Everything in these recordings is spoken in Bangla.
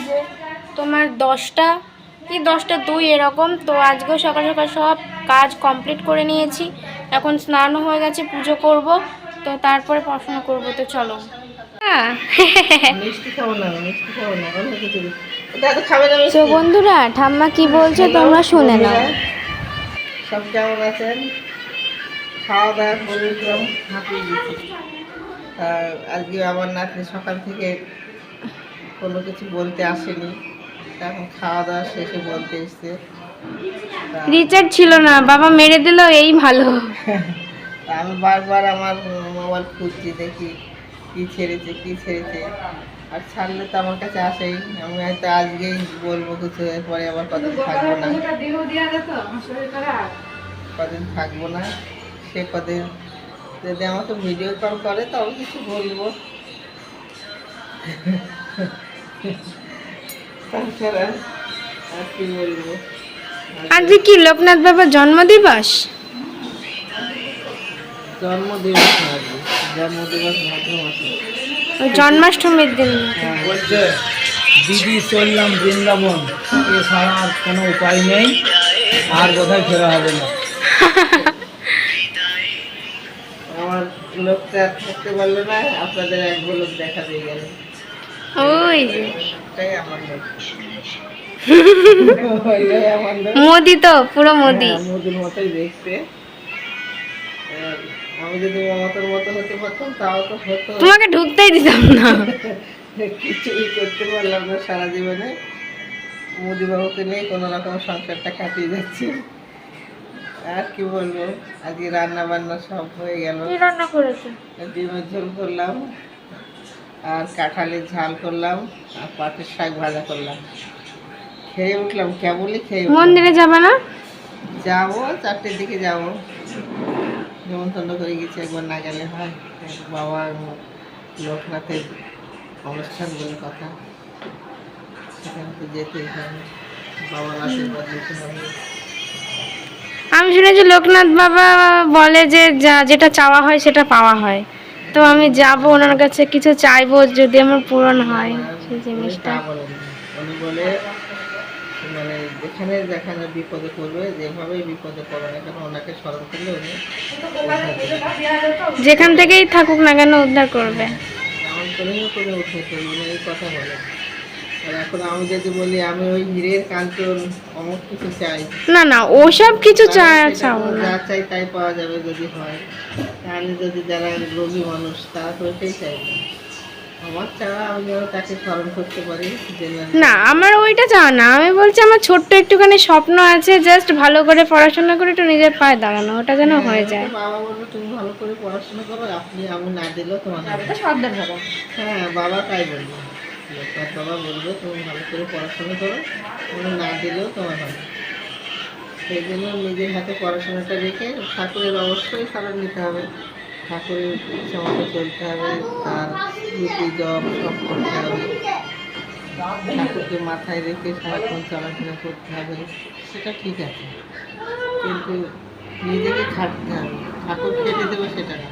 বাজে। তোমার দশটা? কি দশটা? দুই এরকম। তো আজকেও সকাল সকাল সব কাজ কমপ্লিট করে নিয়েছি। এখন স্নানও হয়ে গেছে পুজো করব। তো তারপরে পড়াশোনা করব তো চলো। হ্যাঁ। না না না? তো বন্ধুরা ঠাম্মা কি বলছে তোমরা শুনে নাও। সব কেমন আছেন? খাওয়া দাওয়া হাঁপিয়ে আজকে আমার নাতনি সকাল থেকে কোনো কিছু বলতে আসেনি। এখন খাওয়া দাওয়া শেষে বলতে এসছে। রিচার্জ ছিল না বাবা মেরে দিল এই ভালো। আমি বারবার আমার মোবাইল খুঁজছি দেখি কী ছেড়েছে কী ছেড়েছে। আর ছাড়লে তো আমার কাছে আসেই। আমি হয়তো আজকেই বলব কিছু এরপরে আবার কদিন থাকব না। কদিন থাকব না সে কদিন যদি আমাকে ভিডিও কল করে তবে কিছু বলব। তাছাড়া আর কি বলব? আজকে কি লোকনাথ বাবার জন্মদিবস? জন্মদিবস না আজকে জন্মদিবস ভাদ্র মাসে ওই জন্মাষ্টমীর দিন হ্যাঁ বলছে দিদি চললাম বৃন্দাবন এছাড়া আর কোনো উপায় নেই আর কোথায় ফেরা হবে না? আমার লোকটা থাকতে পারল না আপনাদের এক লোক দেখা দিয়ে গেল। ওই যে। মোদি তো পুরো মোদি। হ্যাঁ, মোদির মতোই দেখতে। আমি যদি মমতার মতো হতে পারতাম তাও তো হতো। তোমাকে ঢুকতেই দিতাম না। কিছুই করতে পারলাম না সারা জীবনে। মোদি বাবুকে নিয়ে কোনো রকম সংসারটা কাটিয়ে যাচ্ছে। আর কি বলব? আজকে রান্না বান্না সব হয়ে গেল। রান্না করেছ? ডিমের ঝোল করলাম। আর কাঁঠালের ঝাল করলাম আর পাটের শাক ভাজা করলাম। খেয়ে উঠলাম কেবলই খেয়ে মন্দিরে যাবে না? যাব চারটের দিকে যাব। নেমন্তন্ন করে গেছি একবার না গেলে হয়। বাবা লোকনাথের অনুষ্ঠান বলে কথা। সেখানে তো যেতেই হবে বাবার আশীর্বাদ নিতে হবে। আমি শুনেছি লোকনাথ বাবা বলে যে যা যেটা চাওয়া হয় সেটা পাওয়া হয়। তো আমি যাব ওনার কাছে কিছু চাইব যদি আমার পূরণ হয় সেই জিনিসটা। উনি বলে মানে যেখানে যেখানে বিপদে পড়বে যেভাবেই বিপদে পড়বে না কেন ওনাকে স্মরণ করলে উনি যেখান থেকেই থাকুক না কেন উদ্ধার করবে। এমন করে উনি এই কথা বলে। এখন আমি যদি বলি আমি ওই হীরের কাঞ্চন অমুক কিছু চাই। না না ওসব কিছু চা তাহলে সেটা চাও না। যা চাই তাই পাওয়া যাবে যদি হয়। তাহলে যদি যারা রোগী মানুষ তারা তো ওইটাই চাইবে চাওয়া না আমার ওইটা চাও না। আমি বলছি আমার ছোট্ট একটুখানি স্বপ্ন আছে জাস্ট ভালো করে পড়াশোনা করে একটু নিজের পায়ে দাঁড়ানো ওটা যেন হয়ে যায়। বাবা বলল তুমি ভালো করে পড়াশোনা করো আপনি আমি না দিলেও তোমার হবে। হ্যাঁ বাবা তাই বলবে লোকনাথ বাবা বলবে, তুমি ভালো করে পড়াশোনা করো তুমি না দিলেও তোমার হবে। সেই জন্য নিজের হাতে পড়াশোনাটা রেখে ঠাকুরের অবশ্যই স্মরণ নিতে হবে। ঠাকুরের মতো চলতে হবে, তার রুটি, জব সব করতে হবে। ঠাকুরকে মাথায় রেখে সারাক্ষণ চলাফেরা করতে হবে, সেটা ঠিক আছে। কিন্তু নিজেকে খাটতে হবে ঠাকুর খেটে দেবে সেটা না।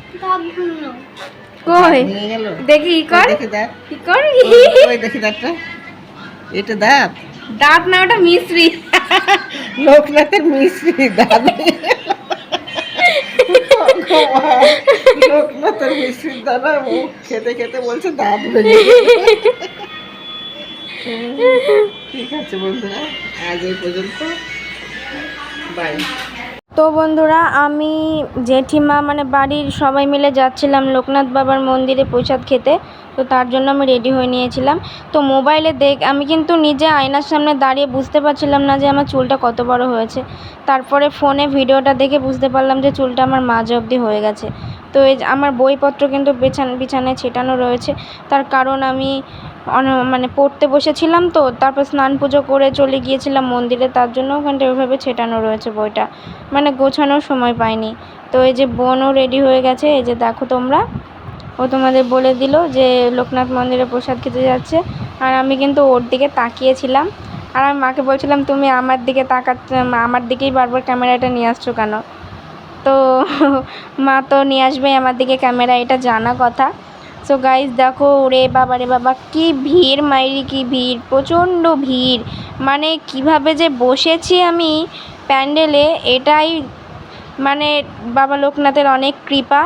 কই? নিয়ে গেল। দেখি ই কর। কি কর। ওই দেখি দাঁতটা এটা দাঁত দাঁত না ওটা মিশ্রি। লোকনাথের মিশ্রি দাঁত লোকনাথের মিশ্রির দানা মুখ খেতে খেতে বলছে দাঁত ঠিক আছে বন্ধুরা আজ এই পর্যন্ত। বাই। তো বন্ধুরা, আমি জেঠিমা মানে বাড়ির সবাই মিলে যাচ্ছিলাম লোকনাথ বাবার মন্দিরে প্রসাদ খেতে। তো তার জন্য আমি রেডি হয়ে নিয়েছিলাম। তো মোবাইলে দেখ, আমি কিন্তু নিজে আয়নার সামনে দাঁড়িয়ে বুঝতে পারছিলাম না যে আমার চুলটা কত বড় হয়েছে। তারপরে ফোনে ভিডিওটা দেখে বুঝতে পারলাম যে চুলটা আমার মাঝ অবধি হয়ে গেছে। তো এই আমার বইপত্র কিন্তু বিছান, বিছানায় ছেটানো রয়েছে। তার কারণ আমি মানে পড়তে বসেছিলাম তো, তারপর স্নান পুজো করে চলে গিয়েছিলাম মন্দিরে, তার জন্য ওখানটা ওইভাবে ছেটানো রয়েছে বইটা। মানে গোছানোর সময় পাইনি। তো এই যে বোনও রেডি হয়ে গেছে, এই যে দেখো তোমরা। ও তোমাদের বলে দিল যে লোকনাথ মন্দিরে প্রসাদ খেতে যাচ্ছে। আর আমি কিন্তু ওর দিকে তাকিয়েছিলাম। আর আমি মাকে বলছিলাম, তুমি আমার দিকে তাকাচ্ছ আমার দিকেই বারবার ক্যামেরাটা নিয়ে আসছো কেন? তো মা তো নিয়ে আসবে আমার দিকে ক্যামেরা, এটা জানা কথা। সো গাইজ দেখো রে বাবা রে বাবা, কি ভিড় মাইরি, কি ভিড়, প্রচণ্ড ভিড়। মানে কীভাবে যে বসেছি আমি প্যান্ডেলে, এটাই মানে বাবা লোকনাথের অনেক কৃপা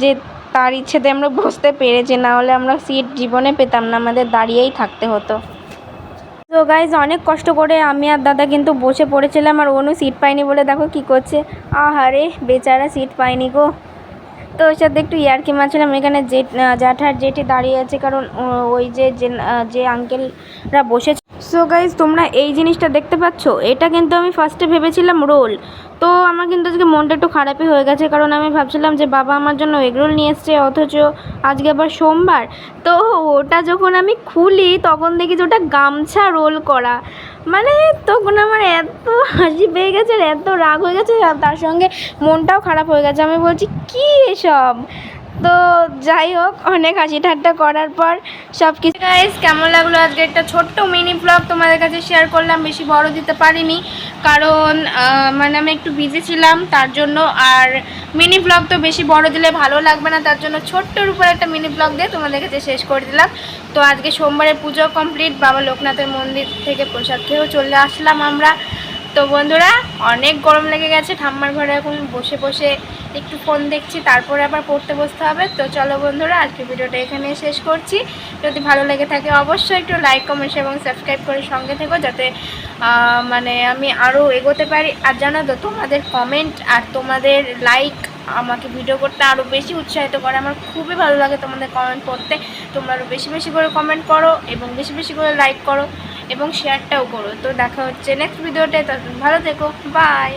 যে তার ইচ্ছেতে আমরা বসতে পেরেছি, না হলে আমরা সিট জীবনে পেতাম না, আমাদের দাঁড়িয়েই থাকতে হতো। তো গাইজ অনেক কষ্ট করে আমি আর দাদা কিন্তু বসে পড়েছিলাম, আর অনু সিট পাইনি বলে দেখো কি করছে। আহারে, বেচারা সিট পাইনি গো। তো ওর সাথে একটু ইয়ার্কি মারছিলাম, এখানে জেঠ জ্যাঠার জেঠি দাঁড়িয়ে আছে, কারণ ওই যে- যে আঙ্কেলরা বসেছে সো গাইজ তোমরা এই জিনিসটা দেখতে পাচ্ছ? এটা কিন্তু আমি ফার্স্টে ভেবেছিলাম রোল তো আমার কিন্তু আজকে মনটা একটু খারাপই হয়ে গেছে, কারণ আমি ভাবছিলাম যে বাবা আমার জন্য এগরোল নিয়ে এসছে, অথচ আজকে আবার সোমবার। তো ওটা যখন আমি খুলি, তখন দেখি যে ওটা গামছা রোল করা। মানে তখন আমার এত হাসি পেয়ে গেছে আর এত রাগ হয়ে গেছে তার সঙ্গে মনটাও খারাপ হয়ে গেছে। আমি বলছি, কী এসব? তো যাই হোক, অনেক হাসি ঠাট্টা করার পর সব কিছু গাইজ কেমন লাগল আজকে একটা ছোট্ট মিনি ব্লগ তোমাদের কাছে শেয়ার করলাম, বেশি বড় দিতে পারিনি। কারণ মানে আমি একটু বিজি ছিলাম, তার জন্য আর মিনি ব্লগ তো বেশি বড় দিলে ভালো লাগবে না, তার জন্য ছোট্টর উপর একটা মিনি ব্লগ দিয়ে তোমাদের কাছে শেষ করে দিলাম। তো আজকে সোমবারে পুজো কমপ্লিট বাবা লোকনাথের মন্দির থেকে প্রসাদ খেয়েও চলে আসলাম আমরা। তো বন্ধুরা, অনেক গরম লেগে গেছে, ঠাম্মার ঘরে এখন বসে বসে একটু ফোন দেখছি, তারপরে আবার পড়তে বসতে হবে। তো চলো বন্ধুরা আজকে ভিডিওটা এখানে শেষ করছি। যদি ভালো লেগে থাকে অবশ্যই একটু লাইক কমেন্ট এবং সাবস্ক্রাইব করে সঙ্গে থেকো যাতে মানে আমি আরও এগোতে পারি। আর জানা তো, তোমাদের কমেন্ট আর তোমাদের লাইক আমাকে ভিডিও করতে আরও বেশি উৎসাহিত করে। আমার খুবই ভালো লাগে তোমাদের কমেন্ট পড়তে। তোমরা আরও বেশি বেশি করে কমেন্ট করো এবং বেশি বেশি করে লাইক করো এবং শেয়ারটাও করো। তো দেখা হচ্ছে নেক্সট ভিডিওতে ততক্ষণ ভালো থেকো। বাই